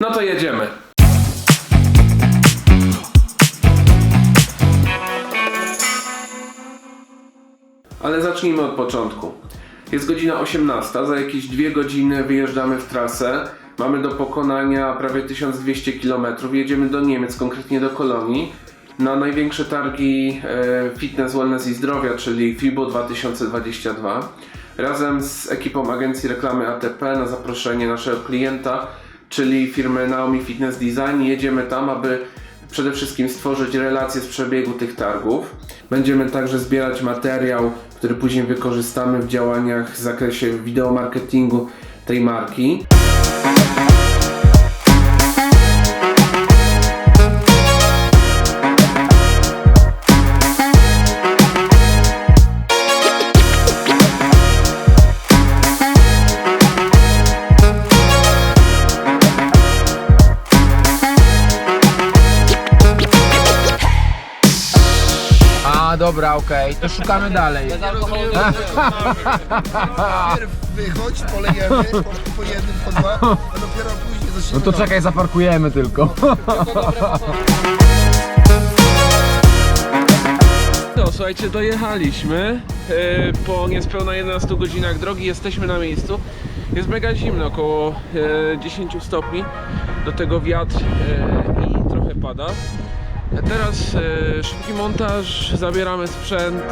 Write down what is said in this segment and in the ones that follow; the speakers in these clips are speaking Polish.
No to jedziemy. Ale zacznijmy od początku. Jest godzina 18, za jakieś dwie godziny wyjeżdżamy w trasę. Mamy do pokonania prawie 1200 km. Jedziemy do Niemiec, konkretnie do Kolonii, na największe targi e, Fitness, Wellness i Zdrowia, czyli FIBO 2022. Razem z ekipą agencji reklamy ATP na zaproszenie naszego klienta, czyli firmy Naomi Fitness Design. Jedziemy tam, aby przede wszystkim stworzyć relacje z przebiegu tych targów. Będziemy także zbierać materiał, który później wykorzystamy w działaniach w zakresie wideomarketingu tej marki. Dobra, okej, to szukamy dalej. Najpierw wychodź, polejemy, po, po jednym, po dwa, a dopiero później No zaczniemy to czekaj, zaparkujemy tylko. No, słuchajcie, dojechaliśmy e, po niespełna 11 godzinach drogi, jesteśmy na miejscu. Jest mega zimno, około e, 10 stopni, do tego wiatr e, i trochę pada. Teraz e, szybki montaż, zabieramy sprzęt.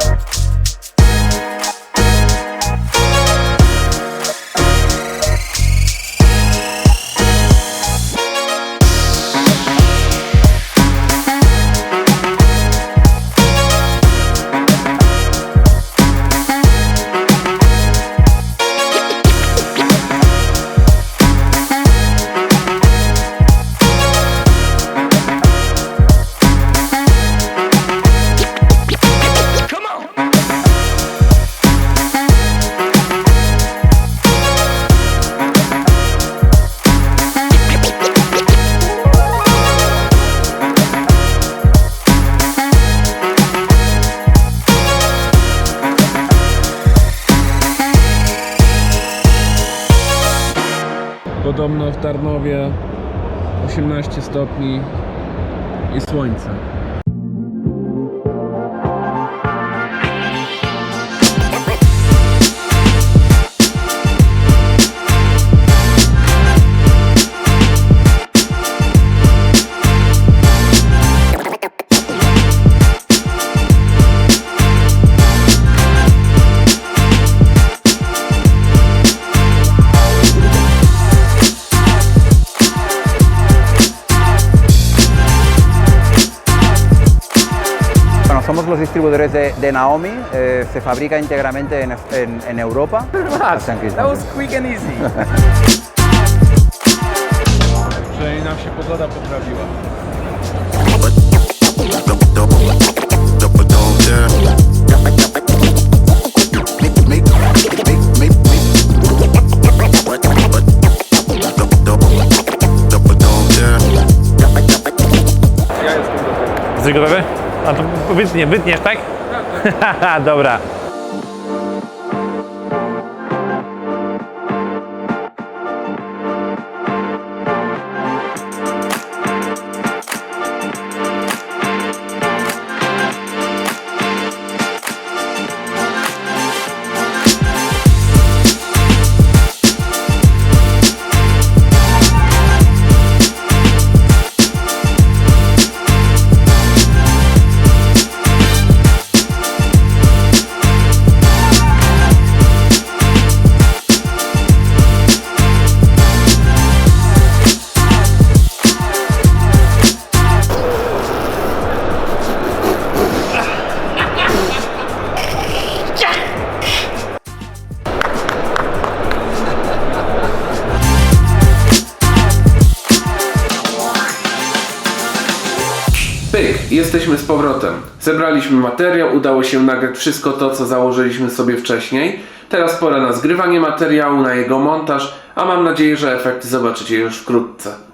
Podobno w Tarnowie 18 stopni i słońce. los distribuidores de, Naomi, eh, se fabrica íntegramente en, en, Europa. That was quick and easy. A to wytnie, wytniesz, tak? Dobra. Jesteśmy z powrotem. Zebraliśmy materiał, udało się nagrać wszystko to, co założyliśmy sobie wcześniej. Teraz pora na zgrywanie materiału, na jego montaż, a mam nadzieję, że efekty zobaczycie już wkrótce.